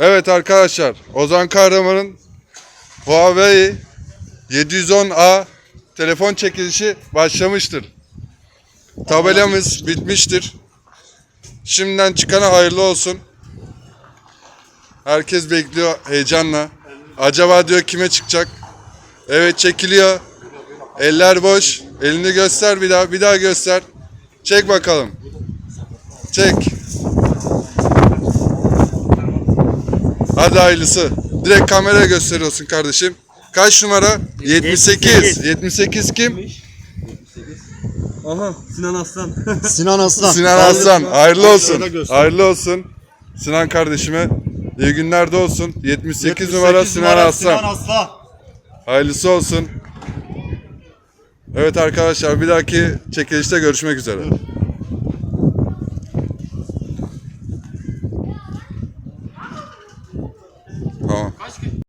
Evet arkadaşlar Ozan Kahraman'ın Huawei 710A telefon çekilişi başlamıştır. Tabelamız bitmiştir. Şimdiden çıkana hayırlı olsun. Herkes bekliyor heyecanla. Acaba diyor kime çıkacak? Evet çekiliyor. Eller boş. Elini göster bir daha. Bir daha göster. Çek bakalım. Çek. Hadi hayırlısı. Direkt kameraya gösteriyorsun kardeşim. Kaç numara? 78. 78 kim? Aha Sinan Aslan. Sinan Aslan. Sinan Aslan. Hayırlı olsun. Hayırlı olsun. Sinan kardeşime. İyi günler de olsun. 78, numara Sinan Aslan. Sinan Aslan. Hayırlısı olsun. Evet arkadaşlar bir dahaki çekilişte görüşmek üzere. 啊